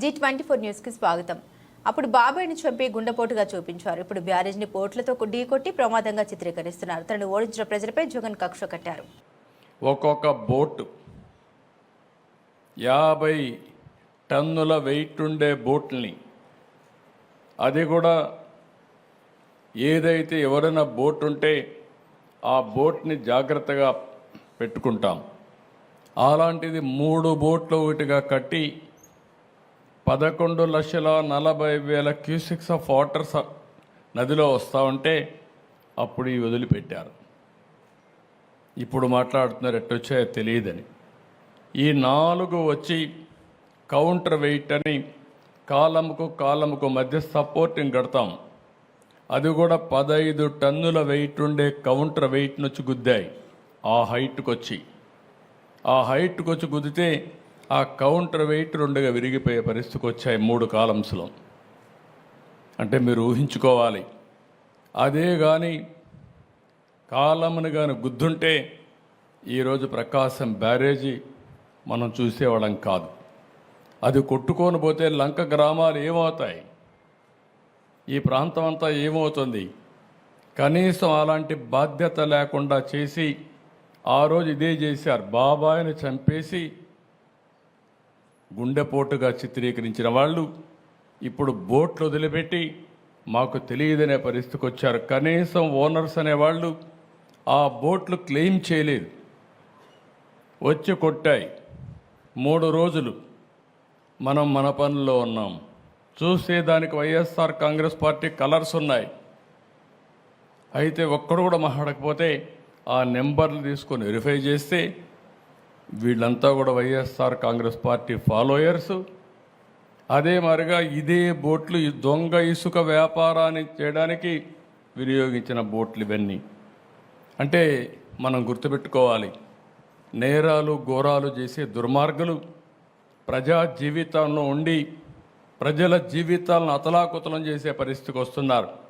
G twenty four న్యూస్కి స్వాగతం. అప్పుడు బాబాయ్ని చంపి గుండెపోటుగా చూపించారు. ఇప్పుడు బ్యారేజ్ని పోట్లతో ఢీకొట్టి ప్రమాదంగా చిత్రీకరిస్తున్నారు. తనను ఓడించిన ప్రజలపై జగన్ కక్ష కట్టారు. ఒక్కొక్క బోటు యాభై టన్నుల వెయిట్ ఉండే బోట్ని అది కూడా ఏదైతే ఎవరైనా బోట్ ఉంటే ఆ బోట్ని జాగ్రత్తగా పెట్టుకుంటాం. అలాంటిది మూడు బోట్లు ఒకటిగా కట్టి పదకొండు లక్షల నలభై వేల క్యూసిక్స్ ఆఫ్ వాటర్ నదిలో వస్తూ ఉంటే అప్పుడు ఇవి వదిలిపెట్టారు. ఇప్పుడు మాట్లాడుతున్నారు ఎట్టొచ్చాయో తెలియదని. ఈ నాలుగు వచ్చి కౌంటర్ వెయిట్ అని కాలముకు కాలముకు మధ్య సపోర్టింగ్ కడతాం. అది కూడా పదహైదు టన్నుల వెయిట్ ఉండే కౌంటర్ వెయిట్ నుంచి గుద్దాయి. ఆ హైట్కి వచ్చి ఆ హైట్కి వచ్చి గుద్దితే ఆ కౌంటర్ వెయిట్ రెండుగా విరిగిపోయే పరిస్థితికి వచ్చాయి మూడు కాలమ్స్లో. అంటే మీరు ఊహించుకోవాలి. అదే కానీ కాలమును కానీ గుద్దుంటే ఈరోజు ప్రకాశం బ్యారేజీ మనం చూసేవాళ్ళం కాదు. అది కొట్టుకొని పోతే లంక గ్రామాలు ఏమవుతాయి? ఈ ప్రాంతం అంతా ఏమవుతుంది? కనీసం అలాంటి బాధ్యత లేకుండా చేసి ఆ రోజు ఇదే చేశారు. బాబాయిని చంపేసి గుండెపోటుగా చిత్రీకరించిన వాళ్ళు ఇప్పుడు బోట్లు వదిలిపెట్టి మాకు తెలియదనే పరిస్థితికి వచ్చారు. కనీసం ఓనర్స్ అనేవాళ్ళు ఆ బోట్లు క్లెయిమ్ చేయలేదు. వచ్చి కొట్టాయి. మూడు రోజులు మనం మన పనుల్లో ఉన్నాం. చూసే దానికి వైఎస్ఆర్ కాంగ్రెస్ పార్టీ కలర్స్ ఉన్నాయి. అయితే ఒక్కడు కూడా మాట్లాడకపోతే ఆ నెంబర్లు తీసుకొని వెరిఫై చేస్తే వీళ్ళంతా కూడా వైఎస్ఆర్ కాంగ్రెస్ పార్టీ ఫాలోయర్స్. అదే మరిగా ఇదే బోట్లు ఈ దొంగ ఇసుక వ్యాపారాన్ని చేయడానికి వినియోగించిన బోట్లు ఇవన్నీ. అంటే మనం గుర్తుపెట్టుకోవాలి నేరాలు ఘోరాలు చేసే దుర్మార్గులు ప్రజా జీవితంలో ఉండి ప్రజల జీవితాలను అతలాకుతలం చేసే పరిస్థితికి వస్తున్నారు.